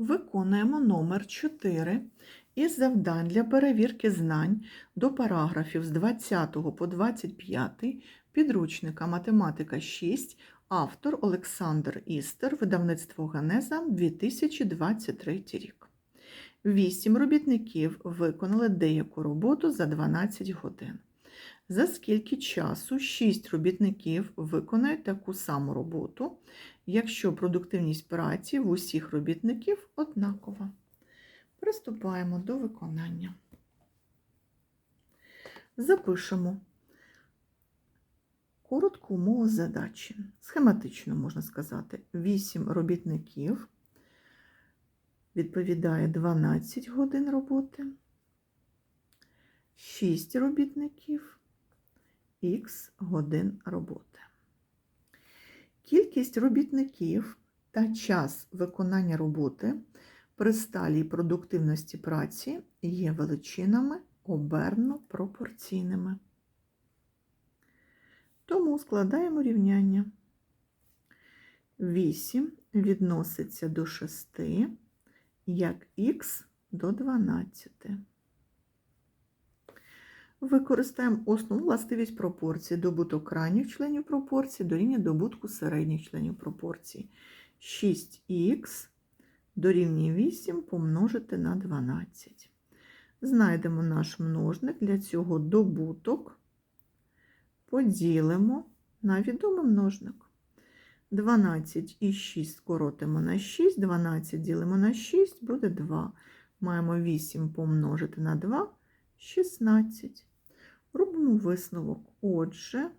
Виконуємо номер 4 із завдань для перевірки знань до параграфів з 20 по 25 підручника Математика 6, автор Олександр Істер, видавництво Генеза 2023 рік. Вісім робітників виконали деяку роботу за 12 годин. За скільки часу 6 робітників виконають таку саму роботу, якщо продуктивність праці в усіх робітників однакова? Приступаємо до виконання. Запишемо коротку умову задачі. Схематично можна сказати, 8 робітників відповідає 12 годин роботи, 6 робітників х годин роботи. Кількість робітників та час виконання роботи при сталій продуктивності праці є величинами оберно пропорційними. Тому складаємо рівняння. 8 відноситься до 6, як х до 12. Використаємо основну властивість пропорції. Добуток крайніх членів пропорції дорівнює добутку середніх членів пропорції. 6х дорівнює 8 помножити на 12. Знайдемо наш множник. Для цього добуток поділимо на відомий множник. 12 і 6 скоротимо на 6, 12 ділимо на 6, буде 2. Маємо 8 помножити на 2, 16. Робимо висновок. Отже,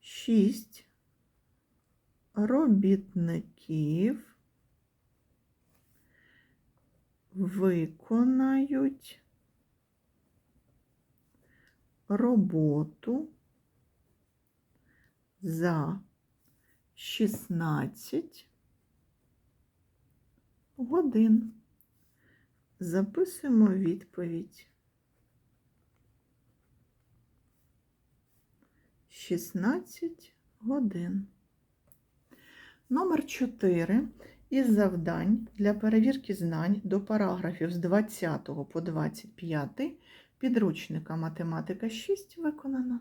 6 робітників виконають роботу за 16 годин. Записуємо відповідь. 16 годин. Номер 4 із завдань для перевірки знань до параграфів з 20 по 25 підручника Математика 6 виконано.